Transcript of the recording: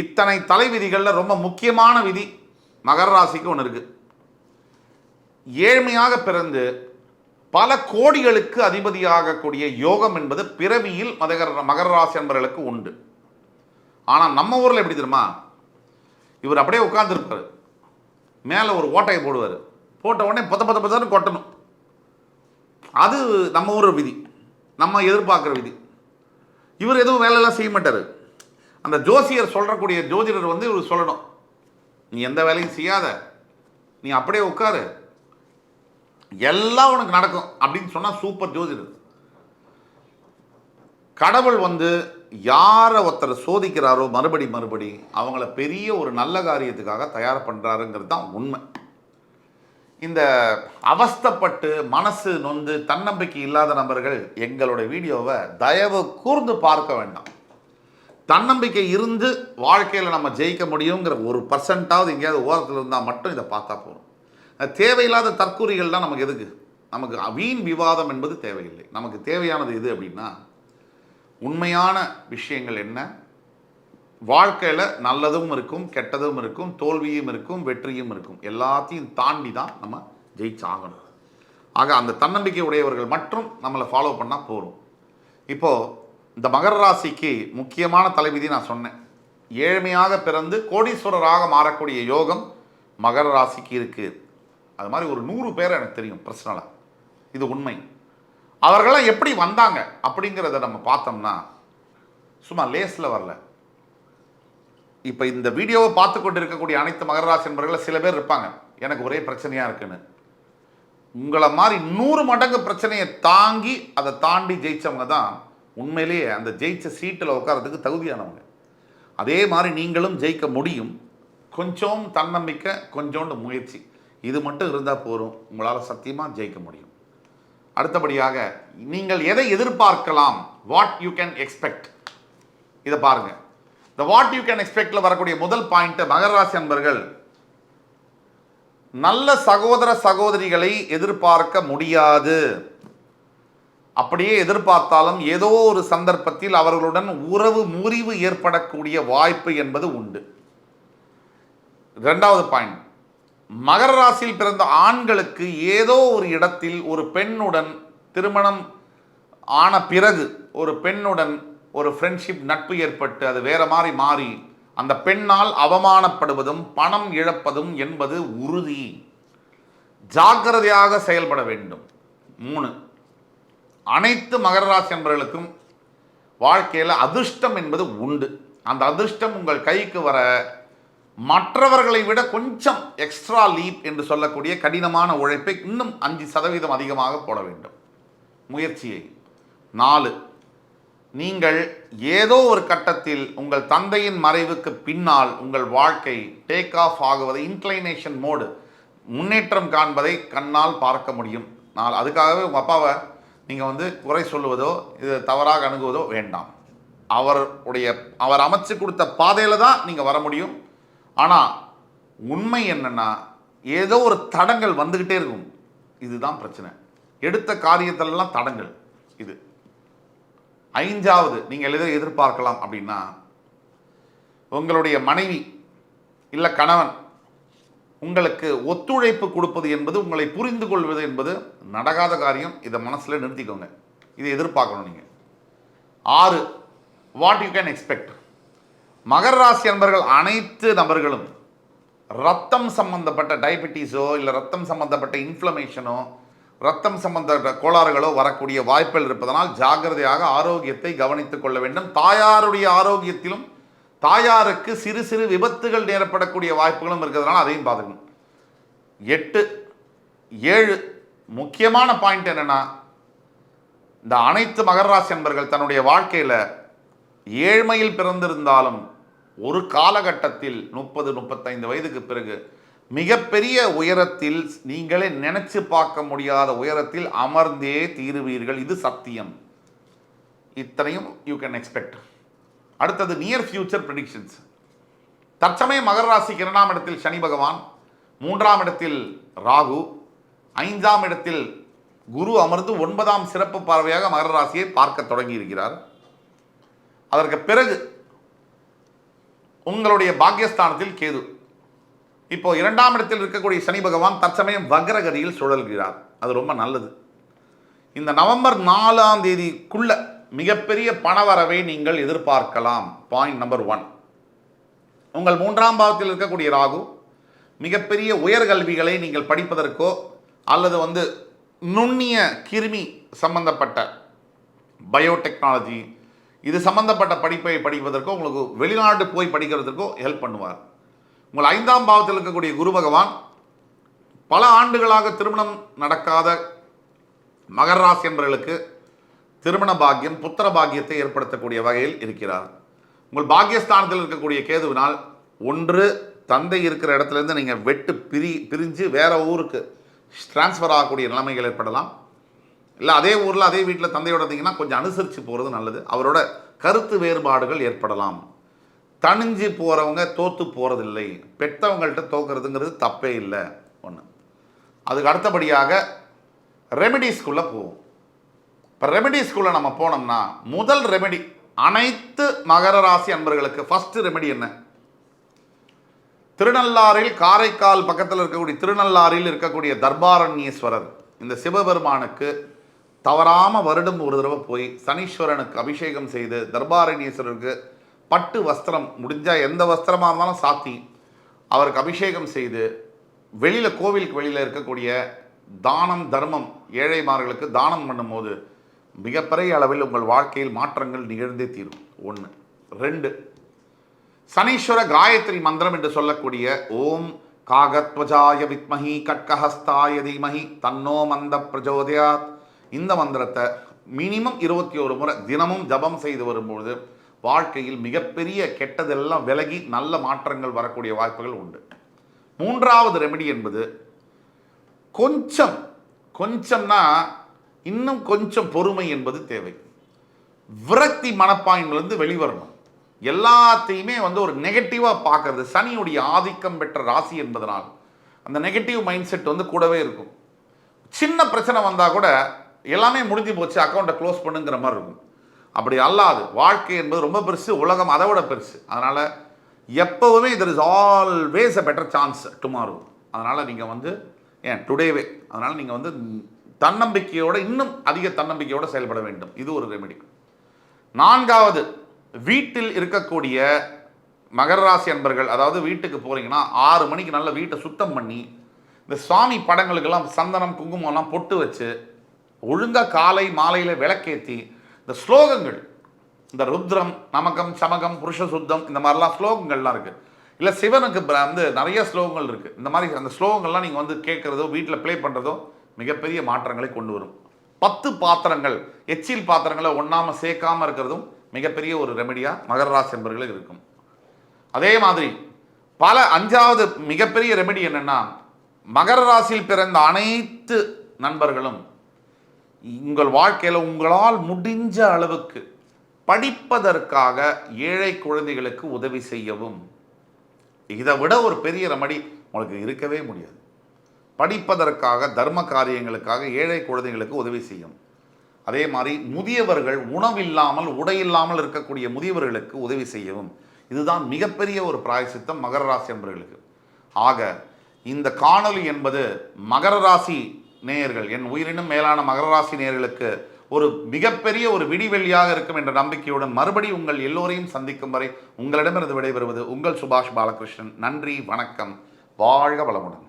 இத்தனை தலை விதிகளில் ரொம்ப முக்கியமான விதி மகர ராசிக்கு ஒன்று இருக்குது ஏழ்மையாக பிறந்து பல கோடிகளுக்கு அதிபதியாகக்கூடிய யோகம் என்பது பிறவியில் மதகர மகர ராசி என்பவர்களுக்கு உண்டு. ஆனால் நம்ம ஊரில் எப்படி தெரியுமா? இவர் அப்படியே உட்கார்ந்துருப்பார். மேலே ஒரு ஓட்டையை போடுவார். போட்ட உடனே பத்த பத்த பத்தன்னு கொட்டணும். அது நம்ம ஊர் விதி. நம்ம எதிர்பார்க்குற விதி. இவர் எதுவும் வேலையெல்லாம் செய்ய மாட்டார். அந்த ஜோசியர் சொல்கிறக்கூடிய ஜோதிடர் வந்து இவர் சொல்லணும். நீ எந்த வேலையும் செய்யாத. நீ அப்படியே உட்காரு. எல்லாம் உனக்கு நடக்கும் அப்படின்னு சொன்னால் சூப்பர் ஜோதிடர். கடவுள் வந்து யாரை ஒருத்தர் சோதிக்கிறாரோ மறுபடி மறுபடி அவங்கள பெரிய ஒரு நல்ல காரியத்துக்காக தயார் பண்ணுறாருங்கிறது தான் உண்மை. இந்த அவஸ்தைப்பட்டு மனசு நொந்து தன்னம்பிக்கை இல்லாத நபர்கள் எங்களுடைய வீடியோவை தயவு கூர்ந்து பார்க்க வேண்டாம். தன்னம்பிக்கை இருந்து வாழ்க்கையில் நம்ம ஜெயிக்க முடியுங்கிற ஒரு பர்சன்ட்டாவது எங்கேயாவது ஓரத்தில் இருந்தால் மட்டும் இதை பார்த்தா போதும். அது தேவையில்லாத தற்கூறிகள்லாம் நமக்கு எதுக்கு? நமக்கு வீண் விவாதம் என்பது தேவையில்லை. நமக்கு தேவையானது எது அப்படின்னா உண்மையான விஷயங்கள் என்ன? வாழ்க்கையில் நல்லதும் இருக்கும் கெட்டதும் இருக்கும் தோல்வியும் இருக்கும் வெற்றியும் இருக்கும். எல்லாத்தையும் தாண்டி தான் நம்ம ஜெயிச்சாகணும். ஆக அந்த தன்னம்பிக்கை உடையவர்கள் மட்டும் நம்மளை ஃபாலோ பண்ணால் போதும். இப்போது இந்த மகர ராசிக்கு முக்கியமான தலைவிதி நான் சொன்னேன். ஏழ்மையாக பிறந்து கோடீஸ்வரராக மாறக்கூடிய யோகம் மகர ராசிக்கு இருக்குது அது மாதிரி ஒரு நூறு பேர் எனக்கு தெரியும் பர்சனலாக இது உண்மை. அவர்களாம் எப்படி வந்தாங்க அப்படிங்கிறத நம்ம பார்த்தோம்னா சும்மா லேஸில் வரல. இப்போ இந்த வீடியோவை பார்த்து கொண்டு இருக்கக்கூடிய அனைத்து மகர ராசி என்பவர்கள் சில பேர் இருப்பாங்க. எனக்கு ஒரே பிரச்சனையாக இருக்குன்னு. உங்களை மாதிரி நூறு மடங்கு பிரச்சனையை தாங்கி அதை தாண்டி ஜெயித்தவங்க தான் உண்மையிலேயே அந்த ஜெயித்த சீட்டில் உட்காரத்துக்கு தகுதியானவங்க. அதே மாதிரி நீங்களும் ஜெயிக்க முடியும். கொஞ்சம் தன்னம்பிக்கை கொஞ்சோண்டு முயற்சி. இது மட்டும் இருந்தால் போதும். உங்களால் சத்தியமாக ஜெயிக்க முடியும். அடுத்தபடியாக நீங்கள் எதை எதிர்பார்க்கலாம்? வாட் யூ கேன் எக்ஸ்பெக்ட் இதை பாருங்கள் இந்த வாட் யூ கேன் எக்ஸ்பெக்டில் வரக்கூடிய முதல் பாயிண்ட்டு மகராசி அன்பர்கள். நல்ல சகோதர சகோதரிகளை எதிர்பார்க்க முடியாது. அப்படியே எதிர்பார்த்தாலும் ஏதோ ஒரு சந்தர்ப்பத்தில் அவர்களுடன் உறவு முறிவு ஏற்படக்கூடிய வாய்ப்பு என்பது உண்டு. ரெண்டாவது பாயிண்ட். மகர ராசியில் பிறந்த ஆண்களுக்கு ஏதோ ஒரு இடத்தில் ஒரு பெண்ணுடன் திருமணம் ஆன பிறகு ஒரு பெண்ணுடன் ஒரு ஃப்ரெண்ட்ஷிப் நட்பு ஏற்பட்டு அது வேற மாதிரி மாறி அந்த பெண்ணால் அவமானப்படுவதும் பணம் இழப்பதும் என்பது உறுதி. ஜாக்கிரதையாக செயல்பட வேண்டும். மூணு அனைத்து மகர ராசி என்பவர்களுக்கும் வாழ்க்கையில் அதிர்ஷ்டம் என்பது உண்டு. அந்த அதிர்ஷ்டம் உங்கள் கைக்கு வர மற்றவர்களை விட கொஞ்சம் எக்ஸ்ட்ரா லீப் என்று சொல்லக்கூடிய கடினமான உழைப்பை இன்னும் அஞ்சு சதவீதம் அதிகமாக போட வேண்டும். முயற்சியை. நாலு நீங்கள் ஏதோ ஒரு கட்டத்தில் உங்கள் தந்தையின் மறைவுக்கு பின்னால் உங்கள் வாழ்க்கை டேக் ஆஃப் ஆகுவதை இன்க்ளைனேஷன் மோடு முன்னேற்றம் காண்பதை கண்ணால் பார்க்க முடியும். நான் அதுக்காகவே உங்கள் அப்பாவை நீங்கள் வந்து குறை சொல்லுவதோ இது தவறாக அணுகுவதோ வேண்டாம். அவருடைய அவர் அமைச்சு கொடுத்த பாதையில் தான் நீங்கள் வர முடியும். ஆனால் உண்மை என்னென்னா ஏதோ ஒரு தடங்கள் வந்துக்கிட்டே இருக்கும். இதுதான் பிரச்சனை. எடுத்த காரியத்திலலாம் தடங்கள் இது. ஐந்தாவது நீங்கள் எதை எதிர்பார்க்கலாம் அப்படின்னா உங்களுடைய மனைவி இல்லை கணவன் உங்களுக்கு ஒத்துழைப்பு கொடுப்பது என்பது உங்களை புரிந்து கொள்வது என்பது நடக்காத காரியம். இதை மனசில் நிறுத்திக்கோங்க. இதை எதிர்பார்க்கணும் நீங்கள் ஆறு வாட் யூ கேன் எக்ஸ்பெக்ட் மகர ராசி நண்பர்கள் அனைத்து நபர்களும் ரத்தம் சம்பந்தப்பட்ட டயபெட்டிஸோ இல்லை ரத்தம் சம்பந்தப்பட்ட இன்ஃப்ளமேஷனோ ரத்தம் சம்பந்தப்பட்ட கோளாறுகளோ வரக்கூடிய வாய்ப்புகள் இருப்பதனால் ஜாக்கிரதையாக ஆரோக்கியத்தை கவனித்துக் கொள்ள வேண்டும். தாயாருடைய ஆரோக்கியத்திலும் தாயாருக்கு சிறு சிறு விபத்துகள் நேரப்படக்கூடிய வாய்ப்புகளும் இருக்கிறதுனால அதையும் பார்த்துக்கணும். எட்டு ஏழு முக்கியமான பாயிண்ட் என்னன்னா இந்த அனைத்து மகராசி அன்பர்கள் தன்னுடைய வாழ்க்கையில் ஏழ்மையில் பிறந்திருந்தாலும் ஒரு காலகட்டத்தில் முப்பது முப்பத்தைந்து வயதுக்கு பிறகு மிகப்பெரிய உயரத்தில் நீங்களே நினைச்சு பார்க்க முடியாத உயரத்தில் அமர்ந்தே தீருவீர்கள். இது சத்தியம். இத்தனையும் யூ கேன் எக்ஸ்பெக்ட் அடுத்தது நியர் ஃபியூச்சர் ப்ரெடிக்ஷன்ஸ் தற்சமயம் மகர ராசிக்கு இரண்டாம் இடத்தில் சனி பகவான் மூன்றாம் இடத்தில் ராகு ஐந்தாம் இடத்தில் குரு அமர்ந்து ஒன்பதாம் சிறப்பு பார்வையாக மகர ராசியை பார்க்க தொடங்கி இருக்கிறார் அதற்கு பிறகு உங்களுடைய பாக்கியஸ்தானத்தில் கேது. இப்போ இரண்டாம் இடத்தில் இருக்கக்கூடிய சனி பகவான் தற்சமயம் வக்ரகதியில் சுழல்கிறார். அது ரொம்ப நல்லது. இந்த நவம்பர் நாலாம் தேதிக்குள்ள மிகப்பெரிய பணவரவை நீங்கள் எதிர்பார்க்கலாம். பாயிண்ட் நம்பர் ஒன் உங்கள் மூன்றாம் பாவத்தில் இருக்கக்கூடிய ராகு மிகப்பெரிய உயர்கல்விகளை நீங்கள் படிப்பதற்கோ அல்லது வந்து நுண்ணிய கிருமி சம்பந்தப்பட்ட பயோடெக்னாலஜி இது சம்பந்தப்பட்ட படிப்பை படிப்பதற்கோ உங்களுக்கு வெளிநாடு போய் படிக்கிறதுக்கோ ஹெல்ப் பண்ணுவார். உங்கள் ஐந்தாம் பாவத்தில் இருக்கக்கூடிய குரு பகவான் பல ஆண்டுகளாக திருமணம் நடக்காத மகராசி என்பவர்களுக்கு திருமண பாக்கியம் புத்திர பாக்கியத்தை ஏற்படுத்தக்கூடிய வகையில் இருக்கிறார். உங்கள் பாக்கியஸ்தானத்தில் இருக்கக்கூடிய கேதுவினால் ஒன்று தந்தை இருக்கிற இடத்துல இருந்து நீங்கள் வெட்டு பிரி பிரிஞ்சு வேறு ஊருக்கு ட்ரான்ஸ்ஃபர் ஆகக்கூடிய நிலைமைகள் ஏற்படலாம். இல்லை அதே ஊரில் அதே வீட்டில் தந்தையோட இருந்தீங்கன்னா கொஞ்சம் அனுசரித்து போகிறது நல்லது. அவரோட கருத்து வேறுபாடுகள் ஏற்படலாம். தணிஞ்சு போகிறவங்க தோற்று போகிறதில்லை பெற்றவங்கள்ட்ட தோக்கிறதுங்கிறது தப்பே இல்லை. ஒன்று அதுக்கு அடுத்தபடியாக ரெமெடிஸ்க்குள்ளே போவோம். இப்போ ரெமெடிஸ்குள்ளே நம்ம போனோம்னா முதல் ரெமெடி அனைத்து மகர ராசி அன்பர்களுக்கு ஃபர்ஸ்ட் ரெமெடி என்ன? திருநள்ளாறில் காரைக்கால் பக்கத்தில் இருக்கக்கூடிய திருநள்ளாறில் இருக்கக்கூடிய தர்பாரண்யேஸ்வரர் இந்த சிவபெருமானுக்கு தவறாம வருடம் ஒரு தடவை போய் சனீஸ்வரனுக்கு அபிஷேகம் செய்து தர்பாரண்யேஸ்வரருக்கு பட்டு வஸ்திரம் முடிஞ்சால் எந்த வஸ்திரமாக இருந்தாலும் சாத்தி அவருக்கு அபிஷேகம் செய்து வெளியில் கோவிலுக்கு வெளியில் இருக்கக்கூடிய தானம் தர்மம் ஏழைமார்களுக்கு தானம் பண்ணும்போது மிகப்பெரிய அளவில் உங்கள் வாழ்க்கையில் மாற்றங்கள் நிகழ்ந்தே தீரும். ஒன்று ரெண்டு சனீஸ்வர காயத்ரி மந்திரம் என்று சொல்லக்கூடிய ஓம் காகத்வஜாய வித்மஹி கட்கஹஸ்தாய தீமஹி தன்னோ மந்த பிரஜோதயாத். இந்த மந்திரத்தை மினிமம் இருபத்தி ஒரு முறை தினமும் ஜபம் செய்து வரும்பொழுது வாழ்க்கையில் மிகப்பெரிய கெட்டதெல்லாம் விலகி நல்ல மாற்றங்கள் வரக்கூடிய வாய்ப்புகள் உண்டு. மூன்றாவது ரெமெடி என்பது கொஞ்சம் கொஞ்சம்னா இன்னும் கொஞ்சம் பொறுமை என்பது தேவை. விரக்தி மனப்பான்மையிலிருந்து வெளிவரணும். எல்லாத்தையுமே வந்து ஒரு நெகட்டிவாக பார்க்கறது சனியுடைய ஆதிக்கம் பெற்ற ராசி என்பதனால் அந்த நெகட்டிவ் மைண்ட் செட் வந்து கூடவே இருக்கும். சின்ன பிரச்சனை வந்தால் கூட எல்லாமே முடிஞ்சு போச்சு அக்கௌண்ட்டை க்ளோஸ் பண்ணுங்கிற மாதிரி இருக்கும். அப்படி அல்லாது வாழ்க்கை என்பது ரொம்ப பெருசு உலகம் அதை விட பெருசு. அதனால் எப்போவுமே there is always a better chance tomorrow அதனால் நீங்கள் வந்து ஏன் டுடேவே அதனால் நீங்கள் வந்து தன்னம்பிக்கையோடு இன்னும் அதிக தன்னம்பிக்கையோடு செயல்பட வேண்டும். இது ஒரு ரெமெடி நான்காவது வீட்டில் இருக்கக்கூடிய மகர ராசி அன்பர்கள் அதாவது வீட்டுக்கு போகிறீங்கன்னா ஆறு மணிக்கு நல்ல வீட்டை சுத்தம் பண்ணி இந்த சுவாமி படங்களுக்கெல்லாம் சந்தனம் குங்குமம்லாம் பொட்டு வச்சு ஒழுங்காக காலை மாலையில் விளக்கேற்றி இந்த ஸ்லோகங்கள் இந்த ருத்ரம் நமகம் சமகம் புருஷ சுத்தம் இந்த மாதிரிலாம் ஸ்லோகங்கள்லாம் இருக்குது இல்லை சிவனுக்கு வந்து நிறைய ஸ்லோகங்கள் இருக்குது இந்த மாதிரி அந்த ஸ்லோகங்கள்லாம் நீங்கள் வந்து கேட்குறதோ வீட்டில் ப்ளே பண்ணுறதோ மிகப்பெரிய மாற்றங்களை கொண்டு வரும். பத்து பாத்திரங்கள் எச்சில் பாத்திரங்களை ஒண்ணாம சேர்க்காம இருக்கிறதும் மிகப்பெரிய ஒரு ரெமெடியாக மகர ராசி என்பர்களுக்கு இருக்கும். அதே மாதிரி பல அஞ்சாவது மிகப்பெரிய ரெமெடி என்னன்னா மகர ராசியில் பிறந்த அனைத்து நண்பர்களும் உங்கள் வாழ்க்கையில் உங்களால் முடிஞ்ச அளவுக்கு படிப்பதற்காக ஏழை குழந்தைகளுக்கு உதவி செய்யவும். இதை விட ஒரு பெரிய ரெமடி உங்களுக்கு இருக்கவே முடியாது. படிப்பதற்காக தர்ம காரியங்களுக்காக ஏழை குழந்தைகளுக்கு உதவி செய்யும். அதே மாதிரி முதியவர்கள் உணவில்லாமல் உடை இல்லாமல் இருக்கக்கூடிய முதியவர்களுக்கு உதவி செய்யவும். இதுதான் மிகப்பெரிய ஒரு பிராயசித்தம் மகர ராசி என்பவர்களுக்கு ஆக இந்த காணொலி என்பது மகர ராசி நேயர்கள் என் உயிரினும் மேலான மகர ராசி நேயர்களுக்கு ஒரு மிகப்பெரிய ஒரு விடிவெள்ளியாக இருக்கும் என்ற நம்பிக்கையுடன் மறுபடி உங்கள் எல்லோரையும் சந்திக்கும் வரை உங்களிடமிருந்து விடைபெறுவது உங்கள் சுபாஷ் பாலகிருஷ்ணன். நன்றி வணக்கம். வாழ்க வளமுடன்.